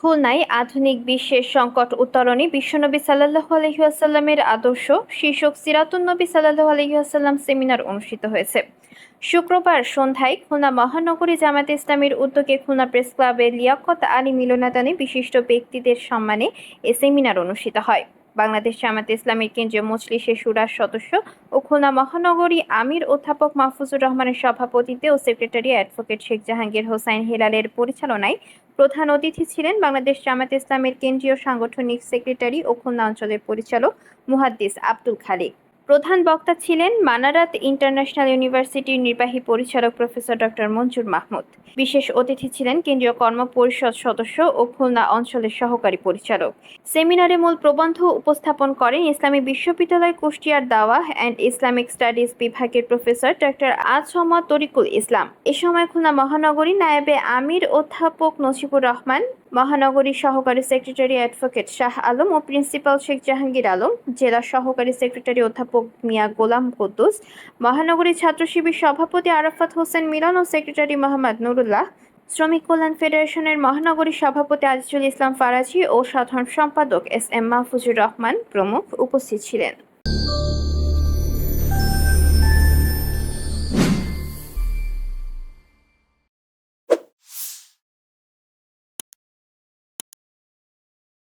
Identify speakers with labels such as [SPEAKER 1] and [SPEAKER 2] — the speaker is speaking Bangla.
[SPEAKER 1] খুলনায় আধুনিক বিশ্বের সংকট উত্তরণে বিশ্বনবী সাল্লাহ আলহিহাসাল্লামের আদর্শ শীর্ষক সিরাতুন্নবী সাল্লাহ আলহিহাসাল্লাম সেমিনার অনুষ্ঠিত হয়েছে। শুক্রবার সন্ধ্যায় খুলনা মহানগরী জামাত ইসলামের উদ্যোগে খুলনা প্রেস ক্লাবে লিয়াকত আলী মিলনাদানে বিশিষ্ট ব্যক্তিদের সম্মানে এ সেমিনার অনুষ্ঠিত হয়। বাংলাদেশ জামাত ইসলামের কেন্দ্রীয় মজলিসের সুরার সদস্য ও খুলনা মহানগরী আমির অধ্যাপক মাহফুজুর রহমানের সভাপতিতে ও সেক্রেটারি অ্যাডভোকেট শেখ জাহাঙ্গীর হোসাইন হেলালের পরিচালনায় প্রধান অতিথি ছিলেন বাংলাদেশ জামাত ইসলামের কেন্দ্রীয় সাংগঠনিক সেক্রেটারি ও খুলনা অঞ্চলের পরিচালক মুহাদ্দিস আব্দুল খালিক। প্রধান বক্তা ছিলেন মানারাত ইন্টারন্যাশনাল ইউনিভার্সিটির নির্বাহী পরিচালক প্রফেসর ডক্টর মঞ্জুর মাহমুদ। বিশেষ অতিথি ছিলেন কেন্দ্রীয় কর্ম পরিষদ সদস্য ও খুলনা অঞ্চলের সহকারী পরিচালক। সেমিনারে মূল প্রবন্ধ উপস্থাপন করেন ইসলামী বিশ্ববিদ্যালয় কুষ্টিয়ার দাওয়া অ্যান্ড ইসলামিক স্টাডিজ বিভাগের প্রফেসর ডক্টর আজমত তরিকুল ইসলাম। এ সময় খুলনা মহানগরী নায়েবে আমির অধ্যাপক নসিবুর রহমান মহানগরী সহকারী সেক্রেটারি অ্যাডভোকেট শাহ আলম ও প্রিন্সিপাল শেখ জাহাঙ্গীর আলম, জেলা সহকারী সেক্রেটারি অধ্যাপক মিয়া গোলাম কুদ্দুস মহানগরী ছাত্র শিবির সভাপতি আরাফাত হোসেন মিলন ও সেক্রেটারি মোহাম্মদ নুরুল্লাহ, শ্রমিক কল্যাণ ফেডারেশনের মহানগরী সভাপতি আজিজুল ইসলাম ফারাজি ও সাধারণ সম্পাদক এস এম মাহফুজুর রহমান প্রমুখ উপস্থিত ছিলেন।